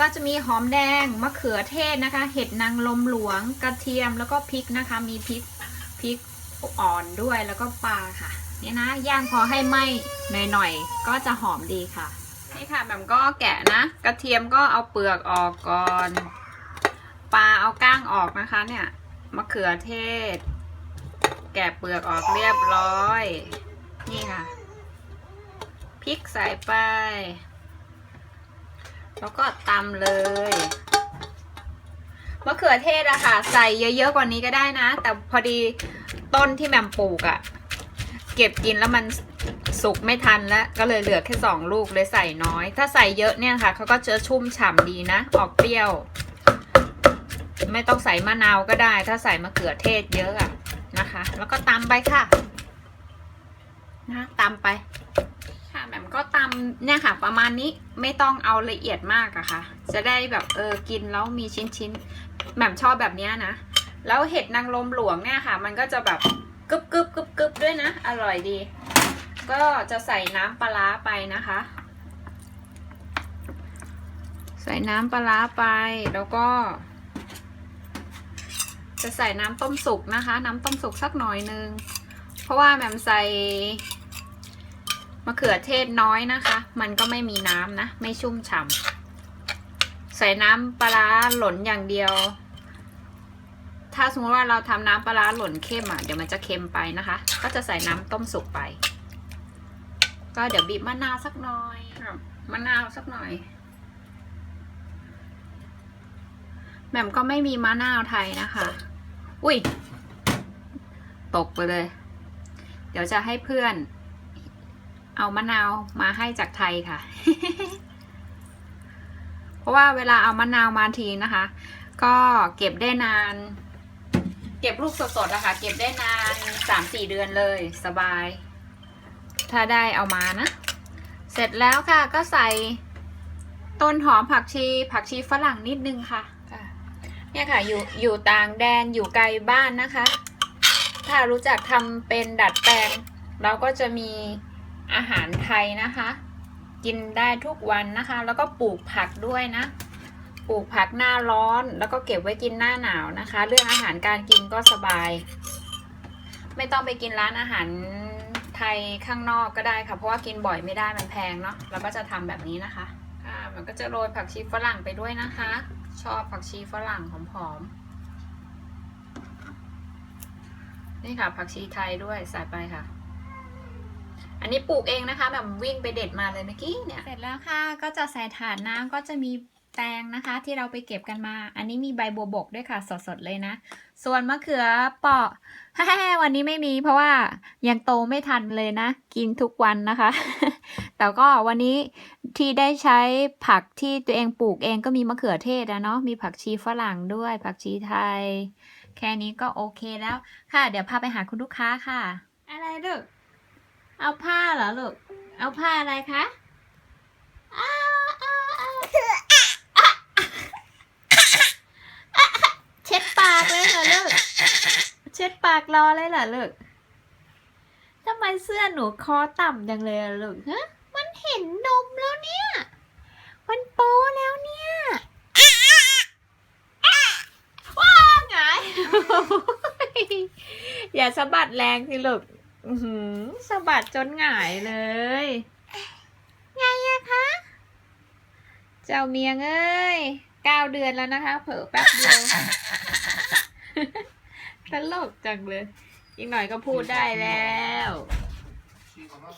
ก็จะมีหอมแดงมะเขือเทศนะคะ เห็ดนางลมหลวงกระเทียมแล้วก็พริกนะคะ มีพริกพริกอ่อนด้วยแล้วก็ปลาค่ะเนี่ยนะย่างพอให้ไหม้หน่อยๆก็จะหอมดีค่ะนี่ค่ะแบบก็แกะนะ กระเทียมก็เอาเปลือกออกก่อนปลาเอาก้างออกนะคะ เนี่ยมะเขือเทศ แกะเปลือกออกเรียบร้อย นี่ค่ะพริกใส่ไป แล้วก็ตำเลยมะเขือเทศอะค่ะ ใส่เยอะๆกว่านี้ก็ได้นะ แต่พอดีต้นที่แม่มปลูกอะเก็บกินแล้วมันสุกไม่ทันแล้ว ก็เลยเหลือแค่สองลูกเลยใส่น้อย ถ้าใส่เยอะเนี่ยค่ะเขาก็จะชุ่มฉ่ำดีนะ ออกเปรี้ยว ไม่ต้องใส่มะนาวก็ได้ ถ้าใส่มะเขือเทศเยอะอะนะคะ แล้วก็ตำไปค่ะ นะตำไป แหม่มก็ตำเนี่ยค่ะ ประมาณนี้ไม่ต้องเอาละเอียดมากอะค่ะ จะได้แบบเออกินแล้วมีชิ้นชิ้นแหม่มชอบแบบนี้นะ แล้วเห็ดนางรมหลวงเนี่ยค่ะ มันก็จะแบบกึบกึบกึบกึบด้วยนะ อร่อยดี ก็จะใส่น้ำปลาไปนะคะ ใส่น้ำปลาร้าไปแล้วก็ จะใส่น้ำต้มสุกนะคะ น้ำต้มสุกสักหน่อยนึงเพราะว่าแหม่มใส่ มะเขือเทศน้อยนะคะ มันก็ไม่มีน้ำนะ ไม่ชุ่มฉ่ำใส่น้ำปลาร้าหล่นอย่างเดียว ถ้าสมมติว่าเราทำน้ำปลาร้าหล่นเข้มอะเดี๋ยวมันจะเค็มไปนะคะ ก็จะใส่น้ำต้มสุกไป ก็เดี๋ยวบีบมะนาวสักหน่อยมะนาวสักหน่อยแหม่มก็ไม่มีมะนาวไทยนะคะ อุ้ย ตกไปเลย เดี๋ยวจะให้เพื่อน เอามะนาวมาให้จากไทยค่ะ เพราะว่าเวลาเอามะนาวมาทีนะคะ ก็เก็บได้นาน เก็บลูกสดๆอะคะเก็บได้นานสามสี่เดือนเลยสบาย ถ้าได้เอามานะ เสร็จแล้วค่ะก็ใส่ต้นหอมผักชี ผักชีฝรั่งนิดนึงค่ะ เนี่ยค่ะ อยู่อยู่ต่างแดนอยู่ไกลบ้านนะคะ ถ้ารู้จักทำเป็นดัดแปลง เราก็จะมี อาหารไทยนะคะ กินได้ทุกวันนะคะ แล้วก็ปลูกผักด้วยนะ ปลูกผักหน้าร้อน แล้วก็เก็บไว้กินหน้าหนาวนะคะ เรื่องอาหารการกินก็สบาย ไม่ต้องไปกินร้านอาหารไทยข้างนอกก็ได้ค่ะเพราะว่ากินบ่อยไม่ได้มันแพงเนาะเราก็จะทำแบบนี้นะคะค่ะมันก็จะโรยผักชีฝรั่งไปด้วยนะคะ ชอบผักชีฝรั่งหอมๆนี่ค่ะผักชีไทยด้วยใส่ไปค่ะ อันนี้ปลูกเองนะคะแบบวิ่งไปเด็ดมาเลยเมื่อกี้เนี่ย เสร็จแล้วค่ะ ก็จะใส่ถาดน้ำก็จะมีแตงนะคะ ที่เราไปเก็บกันมา อันนี้มีใบบัวบกด้วยค่ะ สดๆเลยนะ ส่วนมะเขือเปาะวันนี้ไม่มีเพราะว่ายังโตไม่ทันเลยนะ กินทุกวันนะคะ แต่ก็วันนี้ที่ได้ใช้ผักที่ตัวเองปลูกเองก็มีมะเขือเทศนะเนาะมีผักชีฝรั่งด้วย ผักชีไทย แค่นี้ก็โอเคแล้วค่ะ เดี๋ยวพาไปหาคุณลูกค้าค่ะ อะไรลูก เอาผ้าเหรอลูก เอาผ้าอะไรคะอ้าวอ้าวอ้าวเช็ดปากเลยเหรอลูก เช็ดปากรอเลยเหรอลูกทำไมเสื้อหนูคอต่ำจังเลยลูกฮะมันเห็นนมแล้วเนี่ย มันโปแล้วเนี่ยว้าไงอย่าสะบัดแรงสิลูก อือหือสะบัดจนหงายเลย ไงอะคะ เจ้าเมียงเอ้ยเก้าเดือนแล้วนะคะ เผลอแป๊บเดียวตลกจังเลย อีกหน่อยก็พูดได้แล้วขี่ก่อนว่า